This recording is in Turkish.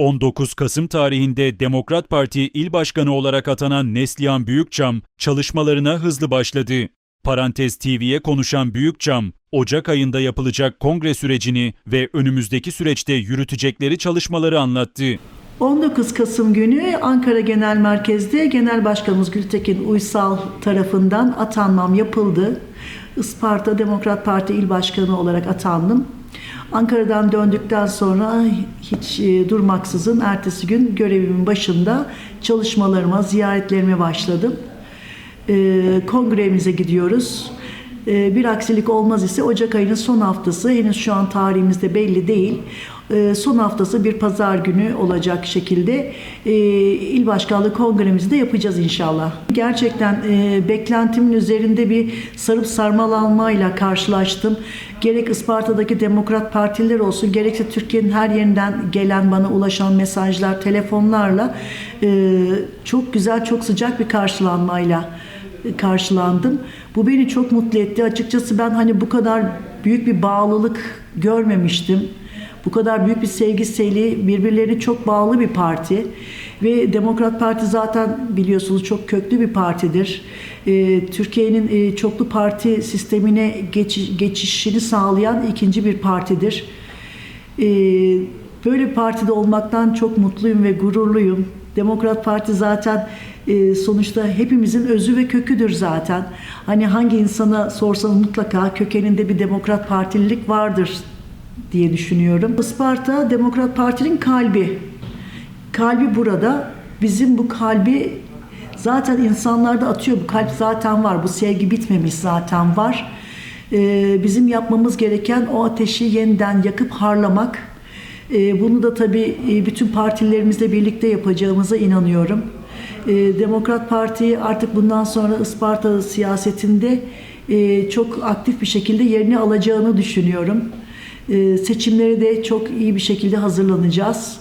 19 Kasım tarihinde Demokrat Parti İl Başkanı olarak atanan Neslihan Büyükçam çalışmalarına hızlı başladı. Parantez TV'ye konuşan Büyükçam, Ocak ayında yapılacak kongre sürecini ve önümüzdeki süreçte yürütecekleri çalışmaları anlattı. 19 Kasım günü Ankara Genel Merkez'de Genel Başkanımız Gültekin Uysal tarafından atanmam yapıldı. Isparta Demokrat Parti İl Başkanı olarak atandım. Ankara'dan döndükten sonra hiç e, durmaksızın ertesi gün görevimin başında çalışmalarıma, ziyaretlerime başladım. E, kongremize gidiyoruz. E, bir aksilik olmaz ise Ocak ayının son haftası, henüz şu an tarihimizde belli değil. E, son haftası bir pazar günü olacak şekilde e, il başkanlığı kongremizi de yapacağız inşallah. Gerçekten e, beklentimin üzerinde bir sarıp sarmalanmayla karşılaştım. Gerek Isparta'daki demokrat partiler olsun, gerekse Türkiye'nin her yerinden gelen bana ulaşan mesajlar, telefonlarla e, çok güzel, çok sıcak bir karşılanmayla karşılandım. Bu beni çok mutlu etti. Açıkçası ben hani bu kadar büyük bir bağlılık görmemiştim. Bu kadar büyük bir sevgiseli, birbirlerine çok bağlı bir parti. Ve Demokrat Parti zaten biliyorsunuz çok köklü bir partidir. Ee, Türkiye'nin e, çoklu parti sistemine geçiş, geçişini sağlayan ikinci bir partidir. Ee, böyle bir partide olmaktan çok mutluyum ve gururluyum. Demokrat Parti zaten e, sonuçta hepimizin özü ve köküdür zaten. Hani hangi insana sorsanız mutlaka kökeninde bir Demokrat Partililik vardır diye düşünüyorum. Isparta Demokrat Parti'nin kalbi. Kalbi burada. Bizim bu kalbi zaten insanlarda atıyor. Bu kalp zaten var. Bu sevgi bitmemiş zaten var. Ee, bizim yapmamız gereken o ateşi yeniden yakıp harlamak. Ee, bunu da tabii e, bütün partilerimizle birlikte yapacağımıza inanıyorum. Ee, Demokrat Parti artık bundan sonra Isparta siyasetinde e, çok aktif bir şekilde yerini alacağını düşünüyorum. Ee, Seçimlere de çok iyi bir şekilde hazırlanacağız.